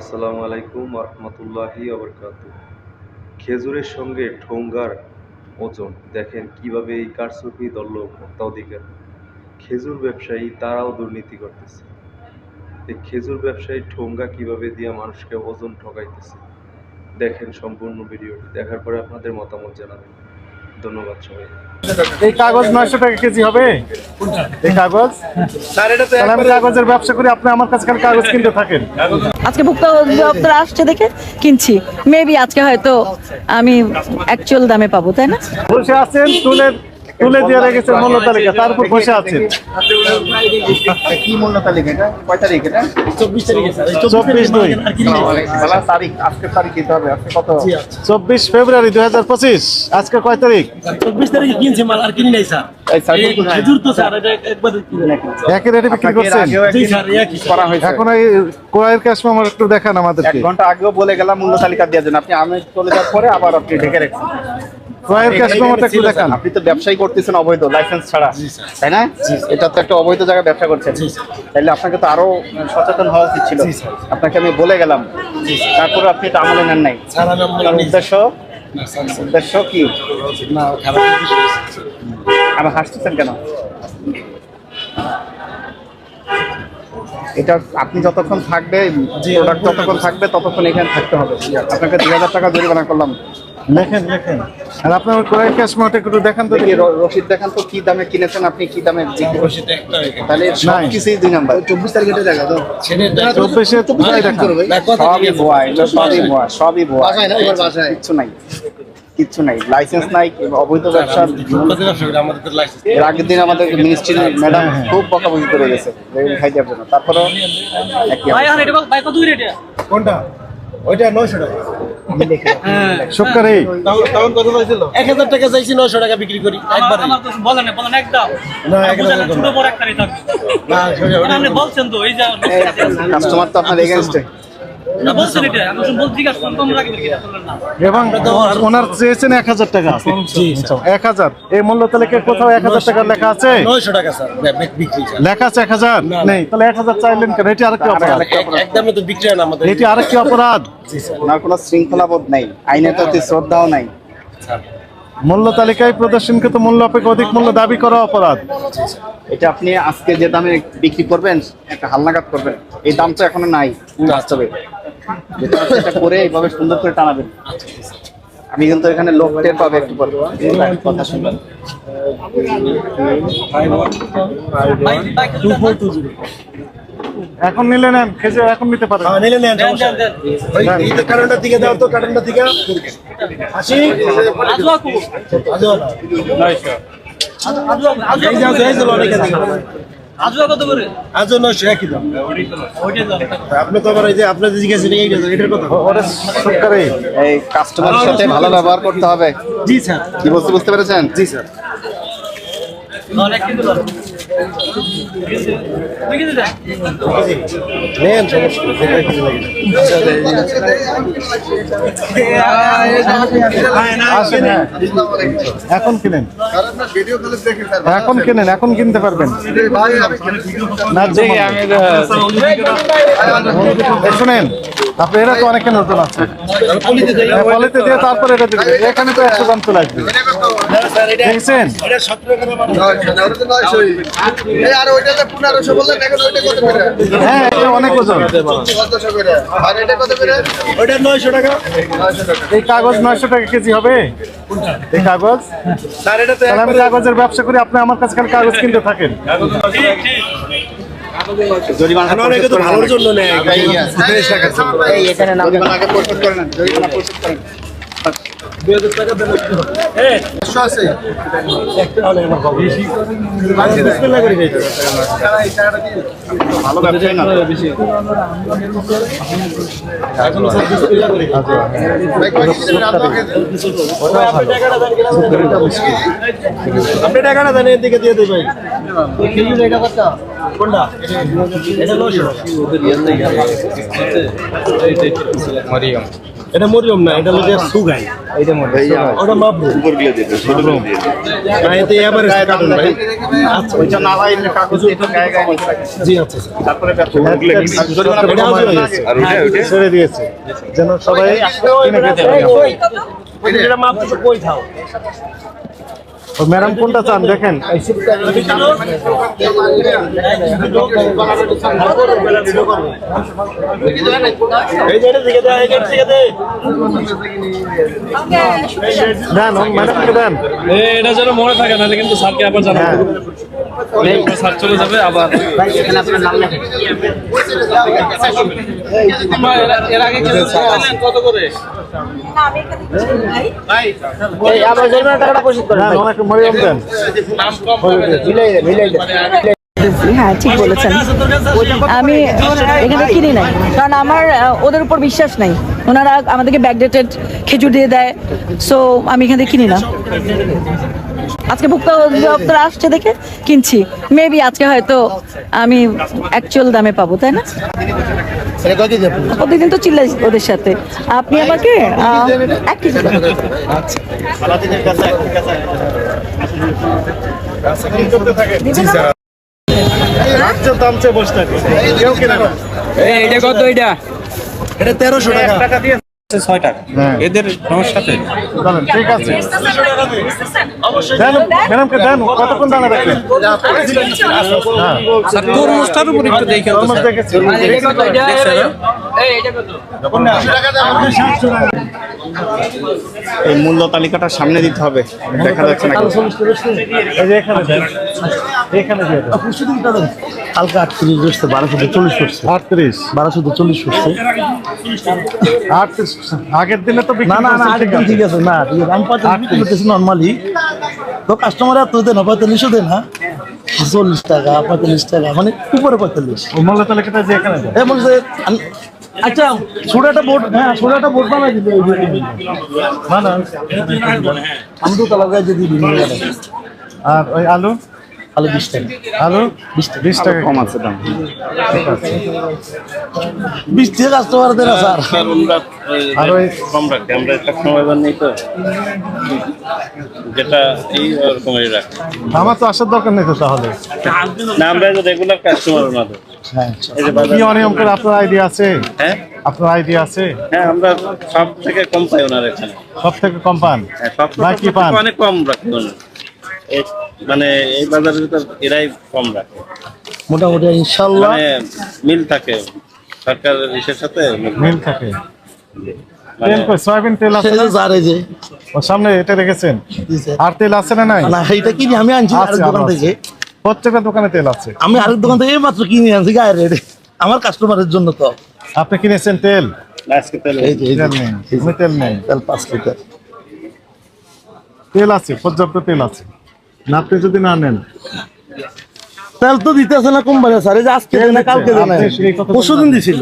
আসসালামু আলাইকুম রহমতুল্লাহি আবরকাত খেজুরের সঙ্গে ঠোঙ্গার ওজন, দেখেন কীভাবে এই কারচুপি দল ভোক্তাধিকার খেজুর ব্যবসায়ী তারাও দুর্নীতি করতেছে। এই খেজুর ব্যবসায়ী ঠোঙ্গা কীভাবে দিয়ে মানুষকে ওজন ঠকাইতেছে, দেখেন সম্পূর্ণ ভিডিওটি। দেখার পরে আপনাদের মতামত জানাবেন। ধন্যবাদ সবাই এই কাগজ নয়শো টাকা কেজি হবে? এই কাগজ? আমি কাগজের ব্যবসা করি আপনি আমার কাছে কাগজ কিনতে থাকেন। আজকে ভুক্ত অধিদপ্তর আসছে দেখে কিনছি। মেবি আজকে হয়তো আমি অ্যাকচুয়াল দামে পাবো তাই না? বসে আছেন তুলে তুলে দিয়ে রেখেছেন মূল্য তালিকা তার উপর বসে আছেন। কি মূল্য তালিকা এটা? কয় তারিখ এটা? চব্বিশ দুই। তারিখ আজকের তারিখ দিতে হবে আজকে কত? চব্বিশ ফেব্রুয়ারি দুই হাজার পঁচিশ আজকে কয় তারিখ? চব্বিশ তারিখে কিনছি মাল আর কিনি নাই স্যার। এখন এই ক্রয়ের আমার একটু দেখান এক আমাদেরকে ঘণ্টা আগেও বলে গেলাম মূল্য তালিকা দেওয়ার জন্য আপনি আমি চলে যাওয়ার পরে আবার আপনি ঢেকে রাখছেন। ক্রয়ের ক্যাশ মেমোটা একটু দেখান আপনি তো ব্যবসায়ী করতেছেন অবৈধ লাইসেন্স ছাড়া। তাই না? এটা তো একটা অবৈধ জায়গায় ব্যবসা করছেন। তাহলে আপনাকে তো আরও সচেতন হওয়া উচিত ছিল। আপনাকে আমি বলে গেলাম। তারপরে আপনি এটা আমলে নেন নাই। উদ্দেশ্য? উদ্দেশ্য কি। আবার হাসতেছেন কেন? এটা আপনি যতক্ষণ থাকবে প্রোডাক্ট যতক্ষণ থাকবে ততক্ষণ এখানে থাকতে হবে। আপনাকে দুই হাজার টাকা জরিমানা করলাম। লেখেন লেখেন আর আপনার ক্যাশ একটু দেখান তো দেখি রসিদ দেখান তো কি দামে কিনেছেন আপনি কি দামে করছেন? একটা তাহলে সব কিছুই দুই নাম্বার। তারিখে দেখা তো সবই ভুয়া সবই ভুয়া সবই ভুয়া। কিচ্ছু নাই কিচ্ছু নাই। লাইসেন্স নাই অবৈধ ব্যবসা। এর আগের দিন আমাদের মিনিস্ট্রি ম্যাডাম খুব বকাবকি করে গেছে অবস্থা। কোনটা? ওইটা নয়শো টাকা। এক হাজার টাকা চাইছি নয়শো টাকা বিক্রি করি একবার। বলেন একদম। ছোট বড় বলছেন তো, এই যে কাস্টমার তো আপনার এগেনস্টে এবং ওনার চেয়েছেন এক হাজার টাকা। এক হাজার। এই মূল্য তালিকায় কোথাও এক হাজার টাকা লেখা আছে? নয়শো টাকা স্যার বি- বিক্রি স্যার। লেখা আছে এক হাজার? নেই তাহলে এক হাজার চাইলেন কেন? এটি আরেকটি অপরাধ। এক- একদমে তো বিক্রি না আমাদের। এটি আরেকটি অপরাধ। ওনার কোনো শৃঙ্খলাবোধ নাই। আইনের প্রতি শ্রদ্ধাও নাই। মূল্য তালিকায় প্রদর্শনকৃত মূল্য অপেক্ষা অধিক মূল্য দাবি করা অপরাধ। এটা আপনি আজকে যে দামে বিক্রি করবেন একটা হালনাগাদ করবেন এই দাম তো এখনও নাই। বাস্তবে করে এইভাবে সুন্দর করে টানাবেন। আমি কিন্তু এখানে লোক টের পাবে একটু পরে। কথা শুনবেন। এখন নিলে নেন খেজে এখন নিতে পারেন। হ্যাঁ, নিলে নেন এই তো কারণটা দিকে দাও তো কারণটা দিকে। আসি। আজওয়া কবুল। আজও না। আজ- আজওয়া, আজওয়া এই যে কত এই যে করে? অনেকে দিকে কত করে? আজও নয়শো একই দাম। আপনি তো আবার এই যে আপনাদের জিজ্ঞাসা এই এটার কথা। ওরে শুক্কারে এই কাস্টমারের সাথে ভালো ব্যবহার করতে হবে। জি স্যার। কি বলতে বুঝতে পেরেছেন? জি স্যার। অনেক এক নেন হ্যাঁ। এখন কিনেন। এখন কিনেন এখন কিনতে পারবেন। না শুনেন আপনি এরা তো অনেকে নতুন আছে। হ্যাঁ, পলিতে দিয়ে তারপরে এটা এখানে তো একশো গ্রাম চলে আসবে। দেখছেন এটা সতেরো করে বানানো। হ্যাঁ অনেক ওজন ওইটা নয়শো টাকা এই কাগজ নয়শো টাকা কেজি হবে এই কাগজ স্যার এটা তো তাহলে আমি কাগজের ব্যবসা করি আপনি আমার কাছে কাগজ কিনতে থাকেন ঠিক, ঠিক। জরিমানা অনেকে তো ভালোর জন্য নেয় টাকা জরিমানা আগে পরিশোধ করে নেন জরিমানা পরিশোধ করেন আপনি। টাকাটা দেন এদিকে দিয়ে দেবেন কোনটা? এটা এটা মরিয়ম না এটা হলো সুগাই। ওটা মাবরু। না এতে এবারে কাটুন ভাই। আচ্ছা ওইটা না ভাই এটা কাগজ এটা গায়ে গায়ে জি আচ্ছা তারপরে ব্যাপার এটা আজও হয়েছে। ছেড়ে দিয়েছে। যেন সবাই কিনে খেতে পারে। এটা মাপ কই থাও ম্যাডাম কোনটা চান? দেখেন। দেন ম্যাডামকে দেন। এটা যেন মনে থাকে না কিন্তু স্যারকে আবার জানাব। স্যার চলে যাবে আবার এখানে আপনার নাম লেখেন। এর আগে কত করে? এই আবার জরিমানা টাকাটা পরিশোধ করেন দেন ওনাকে মরিয়ম দেন। হ্যাঁ ঠিক বলেছেন। আমি এখানে কিনি নাই কারণ আমার ওদের উপর বিশ্বাস নাই। ওনারা আমাদেরকে ব্যাকডেটেড খেজুর দিয়ে দেয় সো আমি এখান থেকে কিনি না। আজকে ভুক্ত অধিদপ্তর আসছে দেখে কিনছি। মেবি আজকে হয়তো আমি অ্যাকচুয়াল দামে পাবো তাই না? প্রতিদিন তো চিল্লাই ওদের সাথে। আপনি আমাকে এক কেজি দাম চেয়ে বসে থাকে এটা কত এটা? এটা তেরোশো টাকা। ছয় টাকা। হ্যাঁ। এদের ঠিক আছে। ম্যাডামকে দেন কতক্ষণ দানা রাখবেন হ্যাঁ স্যার তরমুজটার উপর একটু দেখে এই মূল্য তালিকাটা সামনে দিতে হবে। দেখা যাচ্ছে না এই যে এখানে হালকা আটত্রিশ বারোশো চল্লিশ আটত্রিশ? বারোশো চল্লিশ আটত্রিশ আগের দিনে তো না না না ঠিক আছে। না ঠিক আছে আমি পঁয়তাল্লিশ নর্মালি তো কাস্টমার এত দেন পঁয়তাল্লিশও দেন হ্যাঁ চল্লিশ টাকা পঁয়তাল্লিশ টাকা মানে উপরে পঁয়তাল্লিশ। আচ্ছা ছোট একটা বোর্ড হ্যাঁ ছোট একটা বোর্ড বানাই দিবে না না আমি তো তালা গায়ে দিয়ে দিই আর ওই আলু? আলু বিশ টাকা। আলু বিশ টাকা। কম আছে দাম। বিশ টাকা স্যার আর ওই কম রাখি আমরা কাস্টমার নেই তো। যেটা এই রকমের রাখি। আমার তো আসার দরকার নেই তো তাহলে। না আমরা রেগুলার কাস্টমার না তো হ্যাঁ। এই যে কি অনিয়ম করে আপনার আইডিয়া আছে? হ্যাঁ? আপনার আইডিয়া আছে? হ্যাঁ আমরা সব থেকে কম পাই ওনার এখানে। সব থেকে কম পান? হ্যাঁ সব? থেকে অনেক কম রাখি মানে এই বাজারের ভিতর এরাই কম রাখে। মোটামুটি ইনশাল্লাহ মানে মিল থাকে সরকারের ইসের সাথে মিল থাকে। মানে তেল কই সয়াবিন তেল আছে? সেই যে স্যার এই যে। ও সামনে এটা রেখেছেন আর তেল আছে না নাই? না এইটা কিনি আমি আনছি আরেক দোকান থেকে। প্রত্যেকটা দোকানে তেল আছে। আমি আরেক দোকান থেকে মাত্র কিনে আনছি গায়ের রেটে। আমার কাস্টমারের জন্য তো। আপনি কিনেছেন তেল? আজকে তেল এই যে তেল নেই। তেল নেই। তেল পাঁচ লিটার। তেল আছে পর্যাপ্ত তেল আছে। না আপনি যদি না নেন। তেল তো দিতেছে না কোম্পানি স্যার এই যে আজকে দেয় না কালকে দেয় না পরশু দিন দিছিল।